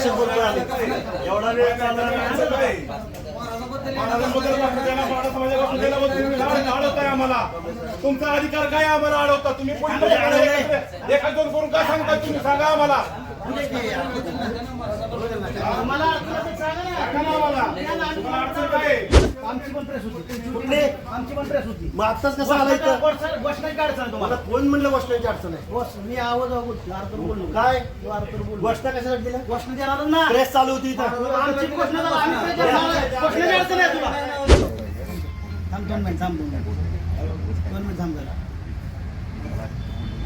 आम्ही एवढा वेळ अडवताय आम्हाला तुमचा अधिकार काय आम्हाला अडवता तुम्ही एका दोन करून काय सांगताय तुम्ही? सांगा आम्हाला. मग आत्ताच कसं मला कोण म्हणलं गोष्टांची अडचण आहे? बस मी आवाज बोललो. काय? गोष्ट कशासाठी गोष्ट देणार ना. प्रेस चालू होती इथं. थांब दोन मिनिट थांब दोन मिनिट. थांब जरा.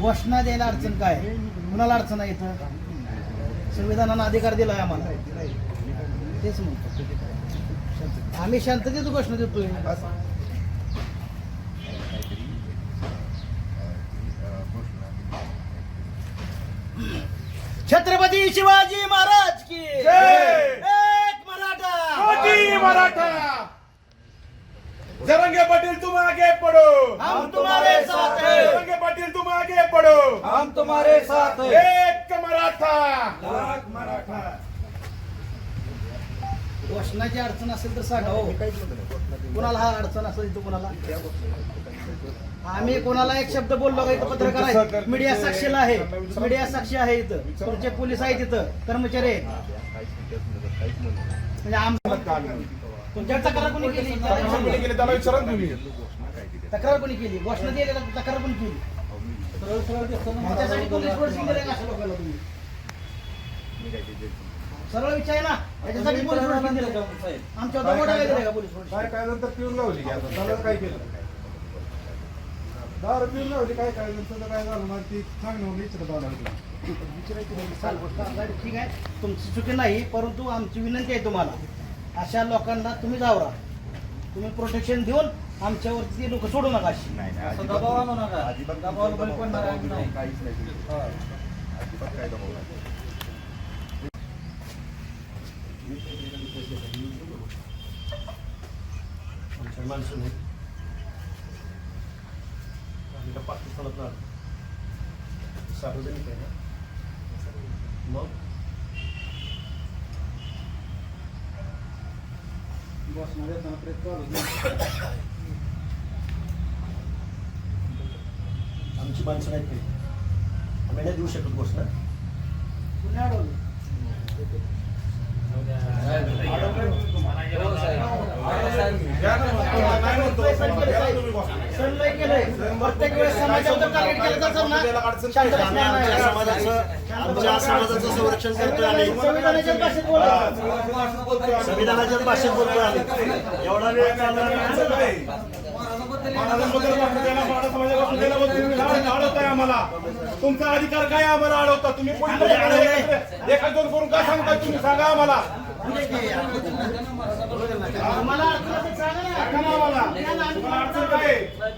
घोषणा द्यायला अडचण काय? कुणाला अडचण आहे इथं? संविधानानं अधिकार दिलाय आम्हाला. तेच म्हणतो आम्ही शांततेत घोषणा देतोय. छत्रपती शिवाजी महाराज की! एक मराठा! मराठा! जरंगे पाटील तुम आगे पडो हम तुम्हारे साथ हैं। जरंगे पाटील तुम आगे पडो हम तुम्हारे साथ एक मराठा! मराठा. घोषणाची अडचण असेल तर सांगा हो. कोणाला हा अडचण असेल तर कोणाला? आम्ही कोणाला एक शब्द बोललो का इथं पत्रकार आहे? मीडिया साक्षीला आहे. मीडिया साक्षी आहे इथं. तुमचे पोलीस आहेत इथं. कर्मचारी आहेत. म्हणजे आम तुमच्या तक्रार कोणी केली? तक्रार कोणी केली? घोषणा दिली तक्रार कोणी केली? ह्याच्यासाठी पोलीस फोर्सिंग दिले का अशा लोकांना तुम्ही? सरळ विचार ना. याच्यासाठी पोलीस दिले आमच्या दमोडा दिले का पोलीस काय काय नंतर पिऊन लावली की आता? त्याला काय केलं? दारू पिऊन लावली काय काय नंतर काय झालं ना ती सांगणार विचारत आला ठीक आहे. तुमची चुकी नाही परंतु आमची विनंती आहे तुम्हाला. अशा लोकांना तुम्ही जावरा. तुम्ही प्रोटेक्शन देऊन आमच्यावरती लोक सोडू नका अशी. असं दबाव आणू नका दबावाला बळी पडणार आम्ही नाही. आमच्या माणसं नाही. आम्ही का पाकिस्तानात सार्वजनिक आहे ना? मग? आमची माणसं नाहीत काही. आम्ही नाही देऊ शकत घोषणा कुणी अडवलं? नाही म्हणतो घ्या केलंय. प्रत्येक वेळेस समाजावर टार्गेट केलं जातं ना शांत आम्ही आमच्या बसणार समाजाचं आमच्या समाजाचं संरक्षण करतोय आम्ही. संविधानाच्या भाषेत बोला. संविधानाच्याच भाषेत बोलतोय आम्ही. एवढा वेळ आम्हाला तुमचा अधिकार काय आम्हाला अडवता तुम्ही दोन करून काय सांगताय तुम्ही? सांगा आम्हाला.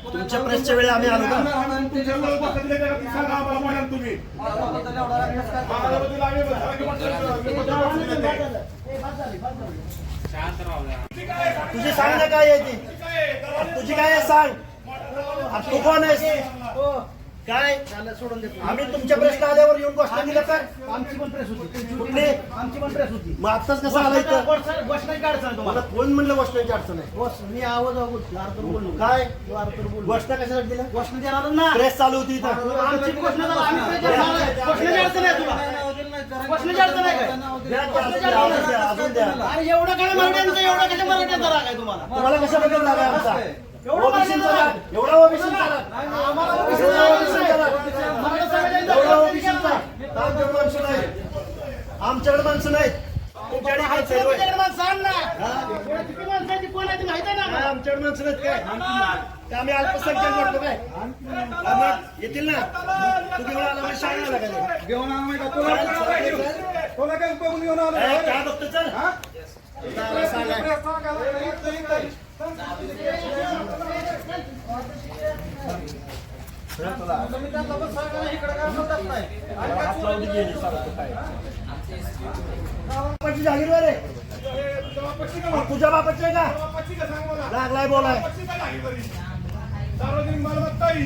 तुमच्या प्रेसच्या वेळी आम्ही आलो तुझी सांग ना काय आहे ती? तुझी काय आहे सांग? तू कोण आहेस? काय? सोडून देतो आम्ही तुमच्या प्रेसला आल्यावर येऊन घोषणा दिल्या तर? आमची पण प्रेस होती. कुठली? आमची पण प्रेस होती. मग आत्ताच कसं आलं इथं? अडचण मला तुम्हाला? कोण म्हणलं गोष्टांची अडचण आहे? बस मी आवाज बोलतो. आरतर बोललो. काय? तू आरतर बोल गोष्ट कशासाठी दिल्या घोषणा देणार ना. प्रेस चालू होती इथं. आमची. घोषणाची अडचण आहे तुला. अडचण आहे काय? द्या, अजून द्या, अजून द्या. अरे एवढं काय मराठ्यांचं एवढं मराठ्यांचा राग आहे तुम्हाला? तुम्हाला कशाबद्दल राग आहे आमचा एवढं ओबीसीचा राग एवढा ओबीसीचा राग आम्हाला एवढा ओबीसीचा राग मराठा समाजाचा एवढा राग ओबीसीचा आमच्याकडे माणसं नाहीत आमच्याकडे माणसं नाहीत आण ना. किती माणसं आहेत ती कोण आहे ती माहिती आहे ना? काय? आमच्याकडे माणसं काय का आम्ही अल्पसंख्याक वाटतो काय आम्ही- येतील ना? तू घेऊन आला म्हणजे शाळा आला का घेऊन आला नाही का? तुला तुला काय बघून घेऊन आला? काय बघतो चल आला सांगाय. हात लावून गेली? सारखं काय. बापाची जागीरवर आहे. तुझ्या बापाची आहे का? लागलाय बोलाय. सार्वजनिक मालमत्ता ही.